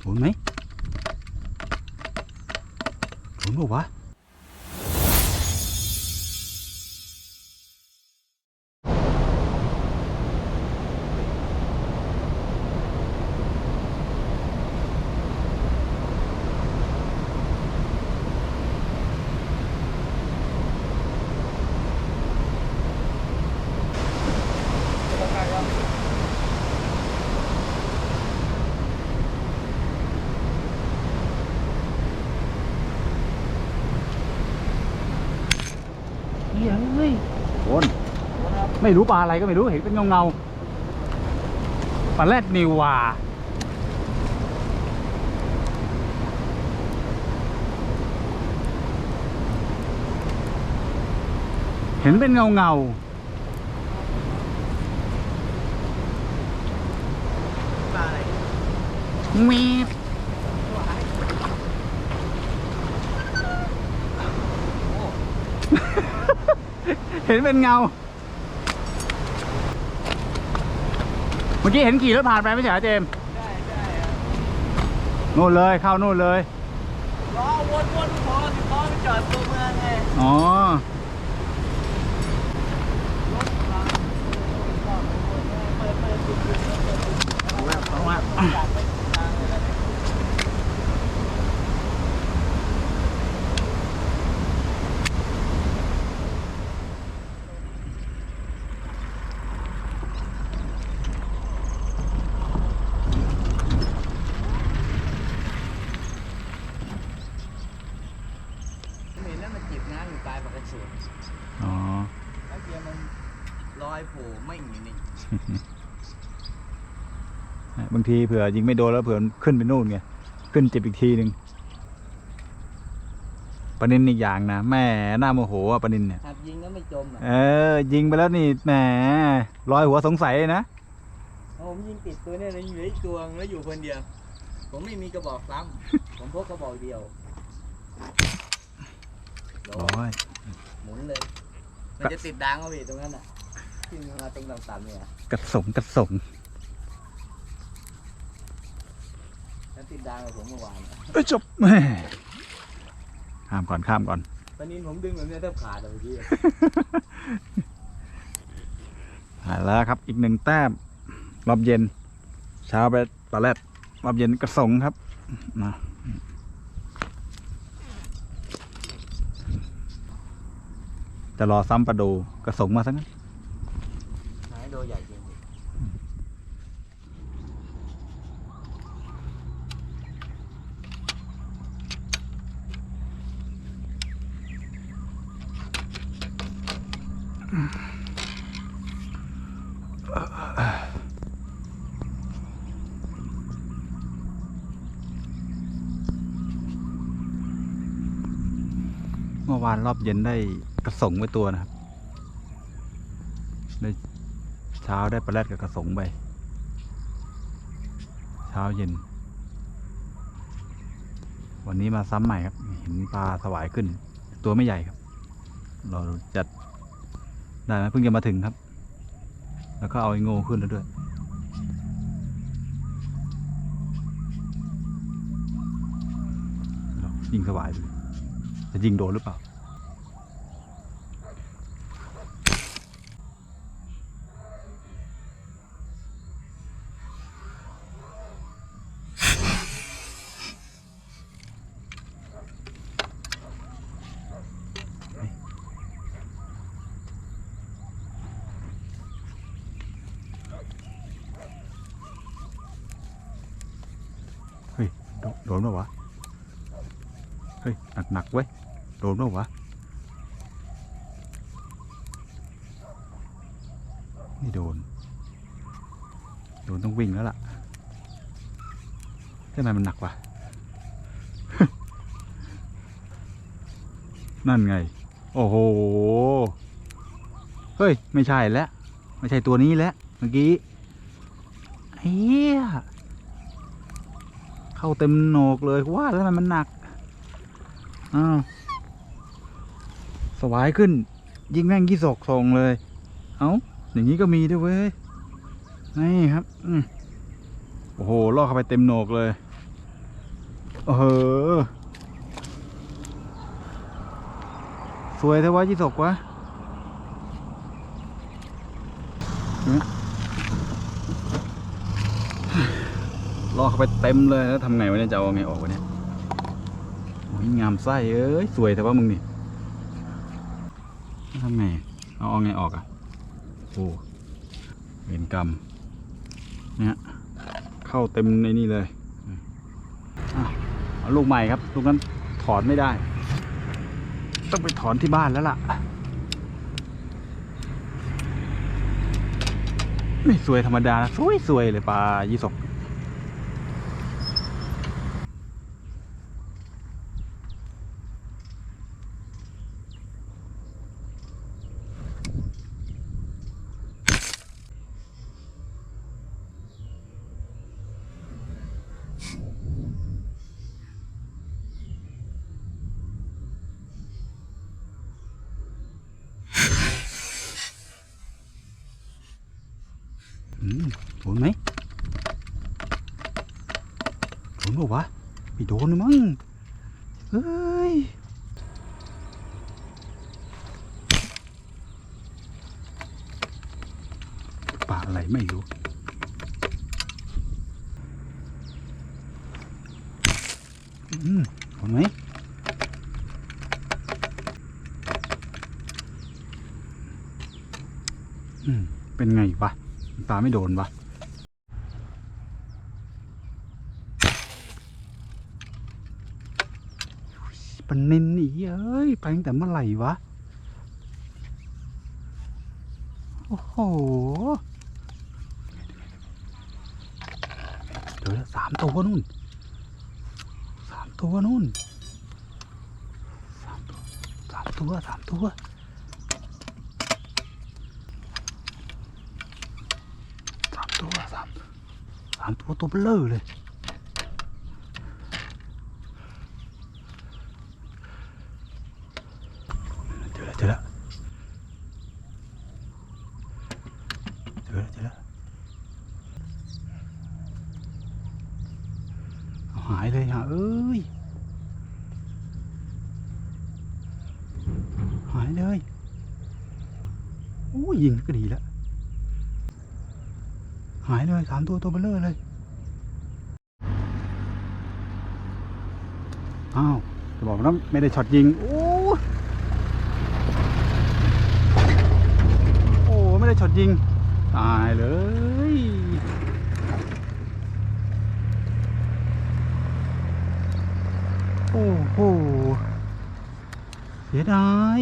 โดนไหมโดนปะวะ ไม่รู้ปลาอะไรก็ไม่รู้เห็นเป็นเงาเงาๆปลาแรดนิวว่ะเห็นเป็นเงาเงาปลาอะไรๆมีดเห็นเป็นเงา มื่อกี้เห็นขี่รถผ่านไปไม่ใช่เหรอเจมส์นู่นเลยเข้านู่นเลยรอวนวนพอสิพอไปจอดตัวเมืองไงอ๋อเอาแววเอาแลยนะ เห็นแล้วมันจิบน้ำอยู่ปลายปากกระสุน อ๋อ แล้วเดียวมันลอยโผล่ไม่อยู่นี่ บางทีเผื่อยิงไม่โดนแล้วเผื่อมันขึ้นไปนู่นไงขึ้นเจ็บอีกทีหนึ่งปนินอีกอย่างนะแม่หน้าโมโหอะปนินเนี่ยหากยิงก็ไม่จมอะเออ ยิงไปแล้วนี่แหมลอยหัวสงสัยนะผมยิงติดตัวเนี่ยนะอยู่ไอ้ตัวนึงแล้วอยู่คนเดียว ผมไม่มีกระบอกซ้ำผมพกกระบอกเดียวโดนร้อยหมุนเลย มันจะติดดังเอาพี่ตรงนั้นอะ ขึ้นมาตรงต่ำๆเนี่ยกระสงกระสงแล้วติดดังกับผมเมื่อวานอะเอ้ยจบแม่ข้ามก่อนข้ามก่อน ตอนนี้ผมดึงแบบเนี้ยแทบขาดเลยเมื่อกี้หายแล้วครับ อีกหนึ่งแต้มรอบเย็น เช้าไปปลาแรดรอบเย็นกระสงครับนะจะรอซ้ำปลาดูกระสงมาสักงั้น ใหญ่จริงเมื่อวานรอบเย็นได้กระส่งไปตัวนะครับ ได้ เช้าได้ปลาแรดกับกระสงไป เช้าเย็น วันนี้มาซ้ำใหม่ครับ เห็นปลาสวายขึ้น ตัวไม่ใหญ่ครับ เราจัดได้ไหมเพิ่งจะมาถึงครับ แล้วก็เอาไอ้ง่ขึ้นแล้วด้วยยิงสวายไปเลยจะยิงโดนหรือเปล่า เฮ้ย โดนเปล่าวะ เฮ้ย หนักหนักๆเว้ย โดนเปล่าวะ ไม่โดน โดนต้องวิ่งแล้วล่ะทำไมมันหนักวะ นั่นไง โอ้โห เฮ้ย ไม่ใช่แล้ว ไม่ใช่ตัวนี้แล้ว เมื่อกี้เฮีย เข้าเต็มโหนกเลยว่าแล้วทำไมมันหนักอ้าวสวายขึ้น ยิงแม่งยี่ศอกทองเลย เอา้าอย่างนี้ก็มีด้วยเว้ยนี่ครับอืโอ้โหล่อเข้าไปเต็มโหนกเลยเออสวยแท้วะยี่สกวะเนี่ย ลอเข้าไปเต็มเลยแล้วทำไงวะเนี่ยจะเอาไงออกวะเนี่ยโอ้ยงามไส้เอ้ยสวยแต่ว่ามึงนี่ทำไงเอาเอาไงออกอะโอ้เวรกรรมเนี่ยเข้าเต็มในนี่เลยอะเอาลูกใหม่ครับลูกนั้นถอนไม่ได้ ต้องไปถอนที่บ้านแล้วล่ะไม่สวยธรรมดานะสวยสวยเลยปลายี่สก อืม โดนไหมโดนบอกวะไม่โดนมั้งเฮ้ยปลาอะไรไม่รู้อืมโดนไหมอืมเป็นไงวะตาไม่โดนวะ ปันนินนี่เอ้ย ไปตั้งแต่เมื่อไหร่วะ โอ้โหเดี๋ยวสามตัวนู่นสามตัวนู่นสามตัวสามตัวสามตัวสามตัวสามสามตัวตัวเบลอเลย เจอแล้วเจอแล้วเจอแล้วเจอแล้วเอาหายเลยฮะเอ้ย หายเลยโอ้ ยยิงก็ดีแล้ว หายเลยสามตัวตัวเบลเลอร์เลย อ้าว จะบอกนะไม่ได้ช็อตยิง โอ้โอ้ไม่ได้ช็อตยิง ตายเลยโอ้โหเสียดาย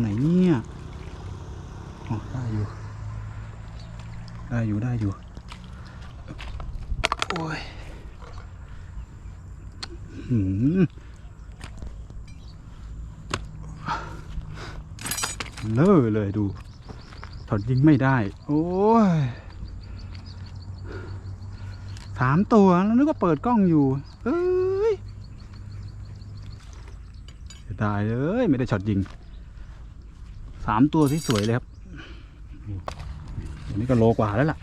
ไหนเนี่ยอ๋อได้อยู่ ได้อยู่ได้อยู่ โอ้ยหืมเลอเลยดู ถอดยิงไม่ได้ โอ้ยสามตัวแล้วนึกว่าเปิดกล้องอยู่ เอ้ยเสียดายเลย ไม่ได้ช็อตยิงามตัวที่สวยเลยครับอันนี้ก็โลกว่าแล้วล่ะ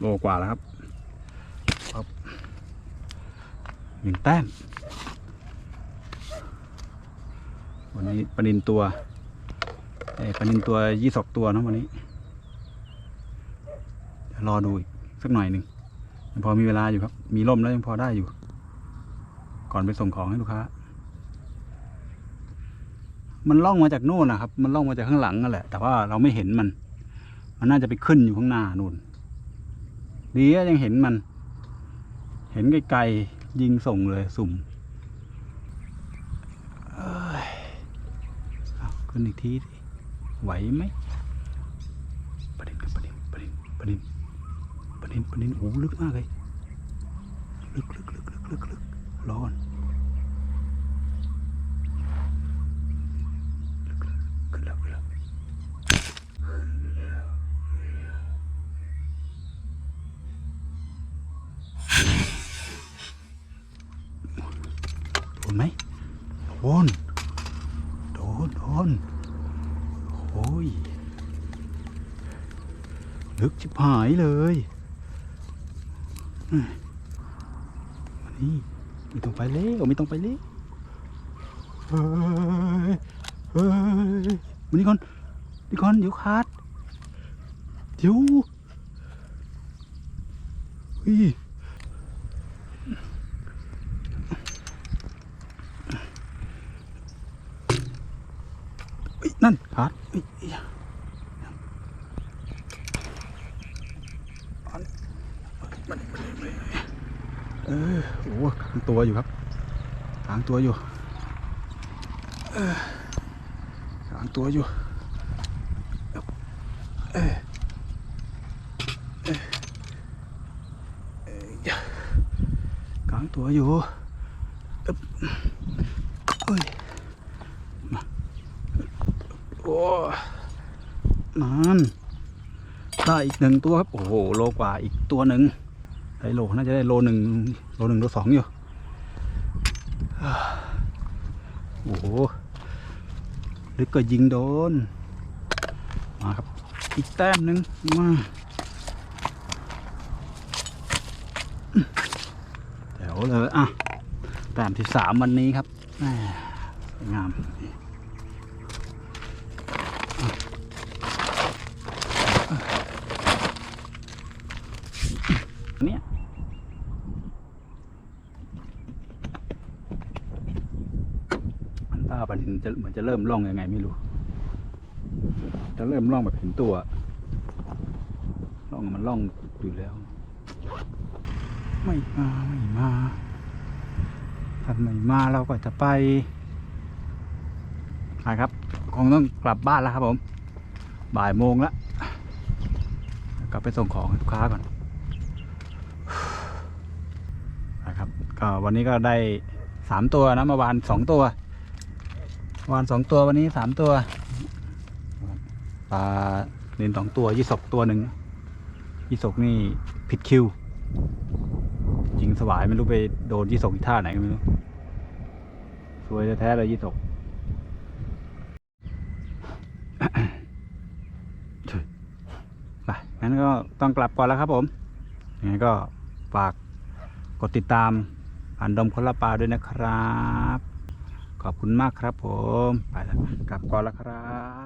โลกว่าแล้วครับหนึ่งแต้ม วันนี้ปนินตัวเอ้ปนินตัวยี่สกตัวนะวันนี้เดี๋ยวรอดูอีกสักหน่อยหนึ่งยังพอมีเวลาอยู่ครับ มีร่มแล้วยังพอได้อยู่ ก่อนไปส่งของให้ลูกค้า มันล่องมาจากนู่นนะครับ มันล่องมาจากข้างหลังนั่นแหละ แต่ว่าเราไม่เห็นมัน มันน่าจะไปขึ้นอยู่ข้างหน้านู่น ดีอะยังเห็นมัน เห็นไกลๆยิงส่งเลยสุ่มเออขึ้นอีกทีสิไหวไหมประเด็นครับประเด็นประเด็นประเด็นประเด็นประเด็นโอ้ลึกมากเลย ลึกลึกลึกลึกลึกลึกร้อน น ไหมโดนโดนโดนโอ้ยลึกชิบหายเลยมานี่ไม่ต้องไปเร็วไม่ต้องไปเร็วเฮ้ยเฮ้ยมานี่ก่อนนี่ก่อนเดี๋ยวขาดเดี๋ยวเฮ้ย เฮ้ยนั่นขาดเฮ้ยเฮ้ยอันมันมันมันเออโอ้โหกลางตัวอยู่ครับกลาง ตัวอยู่เออกลางตัวอยู่เออเออเออกลางตัวอยู่อ๊บเอ้ยโอ้นั่นได้อีกหนึ่งตัวครับ โอ้โห โลกว่าอีกตัวหนึ่งได้โล น่าจะได้โลหนึ่งโลหนึ่งโลสองอยู่ โอ้โหลึกก็ยิงโดน มาครับ อีกแต้มหนึ่งมาเด๋วเลยอะแต้มที่สามวันนี้ครับงามเนี่ยมันตาบันเห็น จะเหมือนจะเริ่มล่องยังไงไม่รู้ จะเริ่มล่องแบบเห็นตัวล่องมันล่องอยู่แล้ว ไม่มาไม่มาถ้าไม่มาเราก็จะไปไปครับคงต้องกลับบ้านแล้วครับผม บ่ายโมงแล้วกลับไปส่งของลูกค้าก่อนนะครับก็วันนี้ก็ได้สามตัวนะเมื่อวานสองตัว วานสองตัววันนี้สามตัวปลาเนนสองตัวยี่สกตัวหนึ่งยี่สกนี่ผิดคิวยิงสวายไม่รู้ไปโดนยี่สกอีท่าไหนก็ไม่รู้สวยแท้ๆเลยยี่สกไปงั้นก็ต้องกลับก่อนแล้วครับผมยังไงก็ฝากกดติดตามอันดมคนละปลาด้วยนะครับ ขอบคุณมากครับผม ไปแล้วกลับก่อนแล้วครับ